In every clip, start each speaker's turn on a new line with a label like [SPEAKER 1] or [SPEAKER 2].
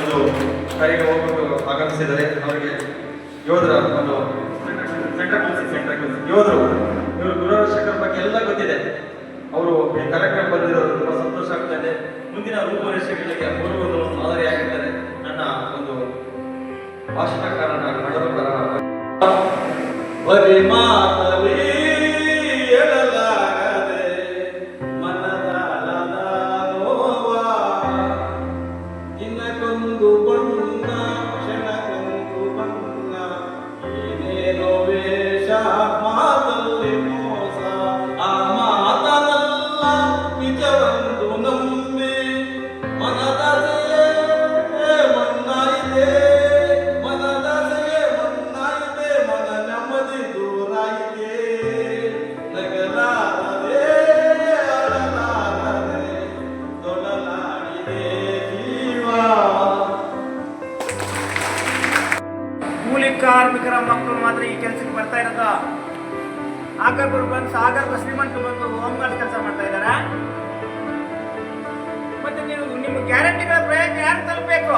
[SPEAKER 1] ಒಂದು ಕಾರ್ಯಕ್ಕೆ ಹೋಗಬೇಕು ಆಗಮಿಸಿದರೆ ಅವರಿಗೆ ಯೋಧರ ಒಂದು ಯೋಧರು, ಇವರು ಗುರುಶೇಖರ್ ಬಗ್ಗೆ ಎಲ್ಲ ಗೊತ್ತಿದೆ. ಅವರು ಕಾರ್ಯಕ್ರಮ ಬಂದಿರೋದು ತುಂಬಾ ಸಂತೋಷ ಆಗ್ತಾ ಇದೆ. ಮುಂದಿನ ರೂಪುರೇಷೆಗಳಿಗೆ ಅವರು ಒಂದು ಮಾದರಿಯಾಗಿದ್ದಾರೆ
[SPEAKER 2] ಬರ್ತಾ ಇರೋದು. ಆಕರ್ಪುರ್ ಬಂದು ಸಾಗರ್ ಶ್ರೀಮಂತ ಬಂದು ಹೋಮ್ ಗಾರ್ಡ್ ಕೆಲಸ ಮಾಡ್ತಾ ಇದಾರ ಮತ್ತೆ ನೀವು ನಿಮ್ಮ ಗ್ಯಾರಂಟಿಗಳ ಪ್ರಯೋಜನ ಯಾರು ತಲುಪಬೇಕು?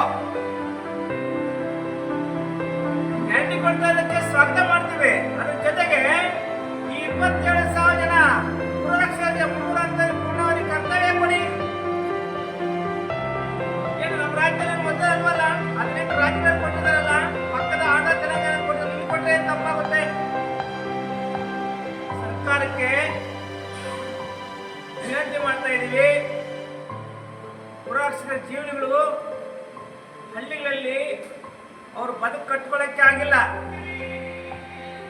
[SPEAKER 2] ಗ್ಯಾರಂಟಿ ಕೊಡ್ತಾ ಇದಕ್ಕೆ ಸ್ವಾಗತ ಮಾಡ್ತೀವಿ. ಅದ್ರ ಜೊತೆಗೆ ಈ ಇಪ್ಪತ್ತೇಳು ಅವರು ಬದುಕು ಕಟ್ಕೊಳ್ಳಕ್ಕೆ ಆಗಿಲ್ಲ.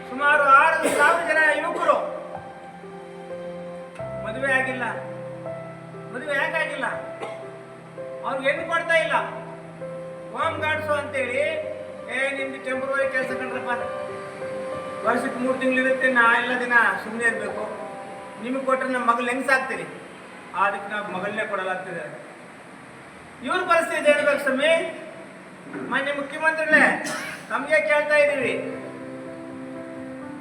[SPEAKER 2] ಸುಮಾರು ಆರು ಸಾವಿರ ಜನ ಯುವಕರು ಮದುವೆ ಆಗಿಲ್ಲ. ಮದುವೆ ಯಾಕಾಗಿಲ್ಲ ಅವ್ರಿಗೆ ಹೆಣ್ಣು ಕೊಡ್ತಾ ಇಲ್ಲ. ಹೋಮ್ ಗಾರ್ಡ್ಸು ಅಂತೇಳಿ, ಏ, ನಿಮ್ದು ಟೆಂಪ್ರವರಿ ಕೆಲಸ ಕಂಡ್ರಪ್ಪ ವರ್ಷಕ್ಕೆ ಮೂರು ತಿಂಗಳಿರುತ್ತೆ, ನಾ ಎಲ್ಲ ದಿನ ಸುಮ್ಮನೆ ಇರಬೇಕು. ನಿಮಗೆ ಕೊಟ್ಟರೆ ನಮ್ಮ ಮಗಳು ಹೆಂಗ್ ಸಾಕ್ತೀರಿ? ಅದಕ್ಕೆ ನಾವು ಮಗಳನ್ನೇ ಕೊಡಲಾಗ್ತಿದೆ. ಇವ್ರ ಪರಿಸ್ಥಿತಿ ಹೇಳ್ಬೇಕು ಸ್ವಾಮಿ. ಮಾನ್ಯ ಮುಖ್ಯಮಂತ್ರಿಗಳೇ ತಮಗೆ ಕೇಳ್ತಾ ಇದ್ದೀವಿ.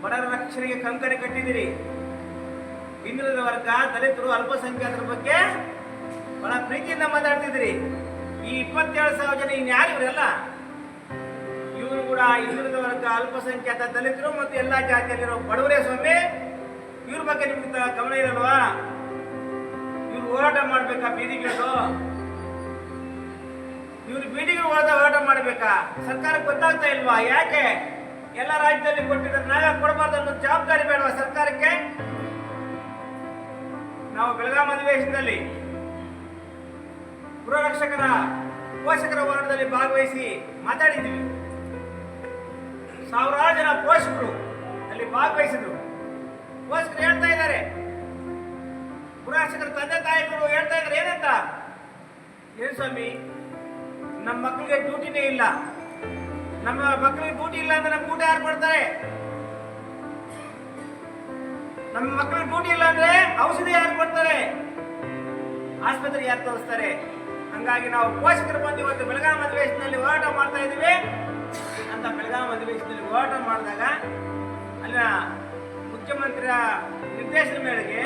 [SPEAKER 2] ಬಡರ ರಕ್ಷಣೆಗೆ ಕಂಕಣ ಕಟ್ಟಿದ್ದೀರಿ. ಹಿಂದುಳಿದ ವರ್ಗ, ದಲಿತರು ಅಲ್ಪಸಂಖ್ಯಾತರ ಬಗ್ಗೆ ಬಹಳ ಪ್ರೀತಿಯಿಂದ ಮಾತಾಡ್ತಿದ್ರಿ ಈ ಇಪ್ಪತ್ತೇಳು ಸಾವಿರ ಜನ ಇನ್ಯಾರು ಇವರೆಲ್ಲ? ಇವರು ಕೂಡ ಹಿಂದುಳಿದ ವರ್ಗ, ಅಲ್ಪಸಂಖ್ಯಾತ, ದಲಿತರು ಮತ್ತು ಎಲ್ಲಾ ಜಾತಿಯಲ್ಲಿರೋ ಬಡವರೇ ಸ್ವಾಮಿ, ಇವ್ರ ಬಗ್ಗೆ ನಿಮ್ಗೆ ಗಮನ ಇರಲ್ವಾ? ಇವ್ರು ಹೋರಾಟ ಮಾಡ್ಬೇಕಾ ಬೀದಿಗಿಳಿದು? ಇವ್ರು ಬೀದಿಗೆ ಹೋದ ಹೋರಾಟ ಮಾಡಬೇಕಾ? ಸರ್ಕಾರಕ್ಕೆ ಗೊತ್ತಾಗ್ತಾ ಇಲ್ವಾ? ಯಾಕೆ? ಎಲ್ಲ ರಾಜ್ಯದಲ್ಲಿ ಕೊಟ್ಟಿದ್ರೆ ನಾವೇ ಕೊಡಬಾರ್ದು ಅನ್ನೋ ಜವಾಬ್ದಾರಿ ಬೇಡವಾ ಸರ್ಕಾರಕ್ಕೆ? ನಾವು ಬೆಳಗಾಂ ಅಧಿವೇಶನದಲ್ಲಿ ಗೃಹರಕ್ಷಕರ, ಪೋಷಕರ ಹೋರಾಟದಲ್ಲಿ ಭಾಗವಹಿಸಿ ಮಾತಾಡಿದ್ದೀವಿ ಸಾವಿರಾರು ಜನ ಪೋಷಕರು ಅಲ್ಲಿ ಭಾಗವಹಿಸಿದ್ರು. ಪೋಷಕರು ಹೇಳ್ತಾ ಇದ್ದಾರೆ. ಗೃಹರಕ್ಷಕರ ತಂದೆ ತಾಯಿಗಳು ಹೇಳ್ತಾ ಇದ್ದಾರೆ, ಏನಂತ? ಏನ್ ಸ್ವಾಮಿ? ನಮ್ಮ ಮಕ್ಕಳಿಗೆ ಡ್ಯೂಟಿನೇ ಇಲ್ಲ. ನಮ್ಮ ಮಕ್ಕಳಿಗೆ ಡ್ಯೂಟಿ ಇಲ್ಲ ಅಂದ್ರೆ ನಮ್ಮ ಊಟ ಯಾರು ಕೊಡ್ತಾರೆ? ನಮ್ಮ ಮಕ್ಕಳಿಗೆ ಡ್ಯೂಟಿ ಇಲ್ಲ ಅಂದ್ರೆ ಔಷಧಿ ಯಾರು ಕೊಡ್ತಾರೆ? ಆಸ್ಪತ್ರೆಗೆ ಯಾರು ತೋರಿಸ್ತಾರೆ? ಹಂಗಾಗಿ ನಾವು ಪೋಷಕರು ಬಂದು ಇವತ್ತು ಬೆಳಗಾಂ ಅಧಿವೇಶನದಲ್ಲಿ ಹೋರಾಟ ಮಾಡ್ತಾ ಇದ್ದೀವಿ. ಅಂತ ಬೆಳಗಾಂ ಅಧಿವೇಶನದಲ್ಲಿ ಹೋರಾಟ ಮಾಡಿದಾಗ ಅಲ್ಲಿನ ಮುಖ್ಯಮಂತ್ರಿಯ ನಿರ್ದೇಶನ ಮೇರೆಗೆ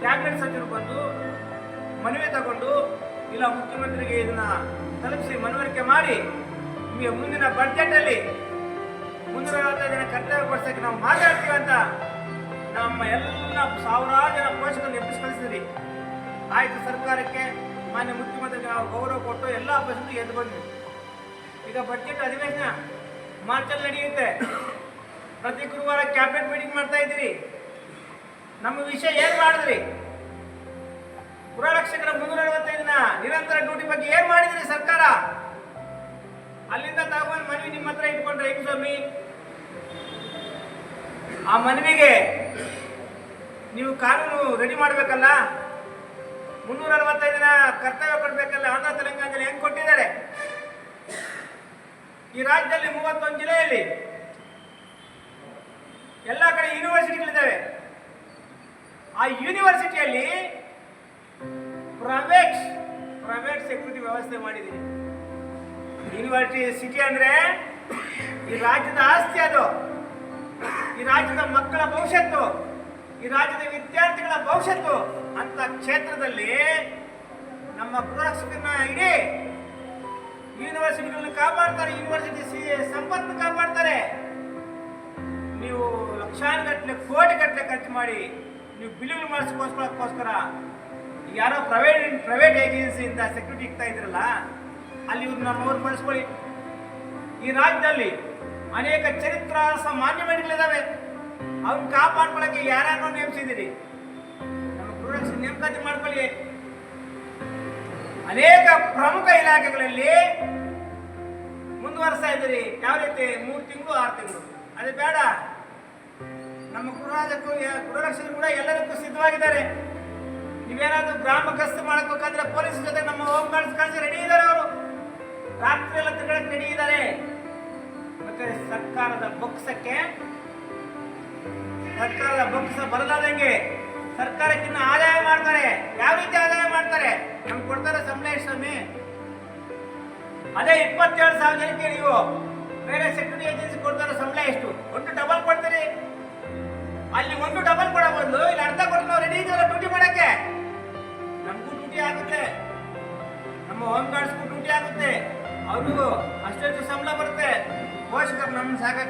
[SPEAKER 2] ಕ್ಯಾಬಿನೆಟ್ ಸಚಿವರು ಬಂದು ಮನವಿ ತಗೊಂಡು ಇಲ್ಲ, ಮುಖ್ಯಮಂತ್ರಿಗೆ ಇದನ್ನ ತಲುಪಿಸಿ ಮನವರಿಕೆ ಮಾಡಿ, ನಿಮಗೆ ಮುಂದಿನ ಬಜೆಟಲ್ಲಿ ಮುನ್ನೂರ ದಿನ ಕರ್ತವ್ಯ ಪಡಿಸಕ್ಕೆ ನಾವು ಮಾತಾಡ್ತೀವಿ ಅಂತ ನಮ್ಮ ಎಲ್ಲ ಸಾವಿರಾರು ಜನ ಪೋಷಕರನ್ನು ಎಬ್ಬಿಸಿ ಕಳಿಸಿದ್ರಿ ಆಯ್ತು, ಸರ್ಕಾರಕ್ಕೆ ಮಾನ್ಯ ಮುಖ್ಯಮಂತ್ರಿಗೆ ನಾವು ಗೌರವ ಕೊಟ್ಟು ಎಲ್ಲ ಬಸ್ಸು ಎದ್ದು ಬಂದ್ವಿ. ಈಗ ಬಜೆಟ್ ಅಧಿವೇಶನ ಮಾರ್ಚಲ್ಲಿ ನಡೆಯುತ್ತೆ. ಪ್ರತಿ ಗುರುವಾರ ಕ್ಯಾಬಿನೆಟ್ ಮೀಟಿಂಗ್ ಮಾಡ್ತಾ ಇದ್ದೀರಿ. ನಮ್ಮ ವಿಷಯ ಏನ್ ಮಾಡಿದ್ರಿ? ಗೃಹರಕ್ಷಕರ ಮುನ್ನೂರ ದಿನ ನಿರಂತರ ಡ್ಯೂಟಿ ಬಗ್ಗೆ ಏನ್ ಮಾಡಿದ್ರಿ ಸರ್ಕಾರ? ಅಲ್ಲಿಂದ ತಗೊಂಡ್ ಮನವಿ ನಿಮ್ಮ ಹತ್ರ ಇಟ್ಕೊಂಡ್ರೆ ಹೆಂಗ್ ಸ್ವಾಮಿ? ಆ ಮನವಿಗೆ ನೀವು ಕಾನೂನು ರೆಡಿ ಮಾಡ್ಬೇಕಲ್ಲ? ಮುನ್ನೂರ ದಿನ ಕರ್ತವ್ಯ ಕೊಡ್ಬೇಕಲ್ಲ? ಆಂಧ್ರ, ತೆಲಂಗಾಣದಲ್ಲಿ ಹೆಂಗ್ ಕೊಟ್ಟಿದ್ದಾರೆ? ಈ ರಾಜ್ಯದಲ್ಲಿ ಮೂವತ್ತೊಂದು ಜಿಲ್ಲೆಯಲ್ಲಿ ಎಲ್ಲ ಕಡೆ ಯೂನಿವರ್ಸಿಟಿಗಳಿದ್ದಾವೆ ಆ ಯೂನಿವರ್ಸಿಟಿಯಲ್ಲಿ ಪ್ರೈವೇಟ್ ಪ್ರೈವೇಟ್ ಸೆಕ್ಯೂರಿಟಿ ವ್ಯವಸ್ಥೆ ಮಾಡಿದ್ದೀನಿ. ಯೂನಿವರ್ಸಿಟಿ ಸಿಟಿ ಅಂದ್ರೆ ಈ ರಾಜ್ಯದ ಆಸ್ತಿ ಅದು. ಈ ರಾಜ್ಯದ ಮಕ್ಕಳ ಭವಿಷ್ಯತ್ತು, ಈ ರಾಜ್ಯದ ವಿದ್ಯಾರ್ಥಿಗಳ ಭವಿಷ್ಯತ್ತು ಅಂತ ಕ್ಷೇತ್ರದಲ್ಲಿ ನಮ್ಮ ಗೃಹರಕ್ಷಕರನ್ನ ಇಡೀ ಯೂನಿವರ್ಸಿಟಿಗಳನ್ನ ಕಾಪಾಡ್ತಾರೆ ಯೂನಿವರ್ಸಿಟಿ ಸಿ- ಸಂಪತ್ತು ಕಾಪಾಡ್ತಾರೆ. ನೀವು ಲಕ್ಷಾನುಗಟ್ಟಲೆ ಕೋಟಿ ಗಟ್ಟಲೆ ಖರ್ಚು ಮಾಡಿ ನೀವು ಬಿಲ್ಗಳು ಮಾಡಿಸ್ಕೋಸ್ಕರಕ್ಕೋಸ್ಕರ ಯಾರೋ ಪ್ರೈವೇಟ್ ಪ್ರೈವೇಟ್ ಏಜೆನ್ಸಿಯಿಂದ ಸೆಕ್ಯೂರಿಟಿ ಇಕ್ತಾ ಇದ್ರಲ್ಲ, ಅಲ್ಲಿ ಇವ್ರು ನಮ್ಮವ್ರು ಬಳಸ್ಕೊಳ್ಳಿ. ಈ ರಾಜ್ಯದಲ್ಲಿ ಅನೇಕ ಚರಿತ್ರ ಮಾನ್ಯಮೆಂಟ್ಗಳಿದಾವೆ ಅವ್ನ ಕಾಪಾಡ್ಕೊಳ್ಳೋಕೆ ಯಾರ್ಯಾರೋ ನೇಮಿಸಿದ್ದೀರಿ? ನಮ್ಮ ಪ್ರೊಡಕ್ಟ್ಸ್ ನೇಮಕಾತಿ ಮಾಡ್ಕೊಳ್ಳಿ. ಅನೇಕ ಪ್ರಮುಖ ಇಲಾಖೆಗಳಲ್ಲಿ ಮುಂದುವರಿಸ್ತಾ ಇದ್ದೀರಿ. ಯಾವ ರೀತಿ? ಮೂರು ತಿಂಗಳು, ಆರು ತಿಂಗಳು. ಅದು ಬೇಡ. ನಮ್ಮ ಗೃಹ ಗೃಹರಕ್ಷಕರು ಕೂಡ ಎಲ್ಲರಿಗೂ ಸಿದ್ಧವಾಗಿದ್ದಾರೆ. ನೀವೇನಾದ್ರೂ ಗ್ರಾಮ ಗಸ್ತು ಮಾಡಬೇಕಂದ್ರೆ ಪೊಲೀಸ್ ಜೊತೆ ನಮ್ಮ ಹೋಮ್ ಗಾರ್ಡ್ಸ್ ಕಳಿಸಿ ರೆಡಿ ಇದ್ದಾರೆ ಅವರು. ರಾತ್ರಿ ಎಲ್ಲ ತಿರುಗಕ್ಕೆ ರೆಡಿ ಇದ್ದಾರೆ. ಮತ್ತೆ ಸರ್ಕಾರದ ಬೊಕ್ಸಕ್ಕೆ, ಸರ್ಕಾರದ ಬೊಕ್ಸ ಬರಲಾದಂಗೆ ಸರ್ಕಾರಕ್ಕಿನ್ನ ಆದಾಯ ಮಾಡ್ತಾರೆ. ಯಾವ ರೀತಿ ಆದಾಯ ಮಾಡ್ತಾರೆ? ನಮ್ಗೆ ಕೊಡ್ತಾರೆ ಸಂಬಳ ಸ್ವಾಮಿ. ಅದೇ ಇಪ್ಪತ್ತೇಳು ಸಾವಿರ ಜನಕ್ಕೆ ನೀವು ಬೇರೆ ಸೆಕ್ಯೂರಿಟಿ ಏಜೆನ್ಸಿ ಕೊಡ್ತಾರೋ ಸಂಬಳ ಎಷ್ಟು ಒಂದು ಡಬಲ್ ಕೊಡ್ತೀರಿ. ಅಲ್ಲಿ ಒಂದು ಡಬಲ್ ಕೊಡಬಹುದು. ಇಲ್ಲಿ ಅರ್ಧ ಕೊಟ್ಟು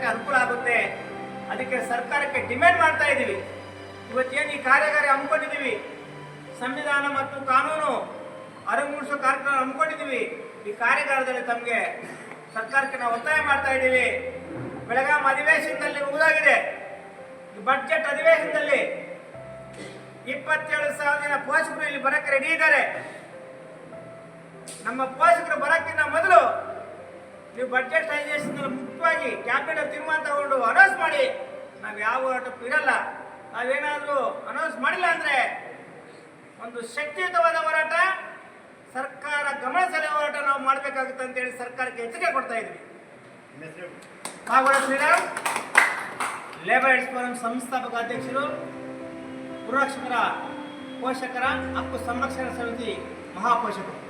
[SPEAKER 2] ನಮ್ಮ ಅನುಕೂಲ ಆಗುತ್ತೆ. ಅದಕ್ಕೆ ಸರ್ಕಾರಕ್ಕೆ ಡಿಮ್ಯಾಂಡ್ ಮಾಡ್ತಾ ಇದ್ದೀವಿ. ಇವತ್ತೇನು ಈ ಕಾರ್ಯಾಗಾರ ಹಮ್ಮಿಕೊಂಡಿದ್ದೀವಿ? ಸಂವಿಧಾನ ಮತ್ತು ಕಾನೂನು ಅರಿವು ಮೂಡಿಸೋ ಕಾರ್ಯಕ್ರಮ ಹಮ್ಮಿಕೊಂಡಿದ್ದೀವಿ. ಈ ಕಾರ್ಯಾಗಾರದಲ್ಲಿ ತಮಗೆ ಸರ್ಕಾರಕ್ಕೆ ನಾವು ಒತ್ತಾಯ ಮಾಡ್ತಾ ಇದ್ದೀವಿ. ಬೆಳಗಾಂ ಅಧಿವೇಶನದಲ್ಲಿ ಮುಗಿದಾಗಿದೆ. ಈ ಬಡ್ಜೆಟ್ ಅಧಿವೇಶನದಲ್ಲಿ ಇಪ್ಪತ್ತೇಳು ಸಾವಿರ ಜನ ಪೋಷಕರು ಇಲ್ಲಿ ಬರಕ್ಕೆ ರೆಡಿ ಇದ್ದಾರೆ. ನಮ್ಮ ಪೋಷಕರು ಬರಕ್ಕಿಂತ ಮೊದಲು ನೀವು ಬಡ್ಜೆಟ್ ಅಧಿವೇಶನದಲ್ಲಿ ಮುಖ್ಯವಾಗಿ ಕ್ಯಾಬಿನೆಟ್ ತೀರ್ಮಾನ ತಗೊಂಡು ಅನೌನ್ಸ್ ಮಾಡಿ. ನಾವು ಯಾವ ಹೋರಾಟಕ್ಕೂ ಇರಲ್ಲ. ನಾವೇನಾದರೂ ಅನೌನ್ಸ್ ಮಾಡಿಲ್ಲ ಅಂದ್ರೆ ಒಂದು ಶಕ್ತಿಯುತವಾದ ಹೋರಾಟ, ಸರ್ಕಾರ ಗಮನ ಸೆಳೆಯುವ ಹೋರಾಟ ನಾವು ಮಾಡಬೇಕಾಗುತ್ತೆ ಅಂತೇಳಿ ಸರ್ಕಾರಕ್ಕೆ ಎಚ್ಚರಿಕೆ ಕೊಡ್ತಾ ಇದ್ವಿ. ಕಾಗೋಡ ಶ್ರೀರಾಮ್ ಲೇಬರ್ ರೈಟ್ಸ್ ಫೋರಂ ಸಂಸ್ಥಾಪಕ ಅಧ್ಯಕ್ಷರು, ಪುರಕ್ಷಕರ ಪೋಷಕರ, ಹಕ್ಕು ಸಂರಕ್ಷಣಾ ಸಮಿತಿ ಮಹಾಪೋಷಕರು.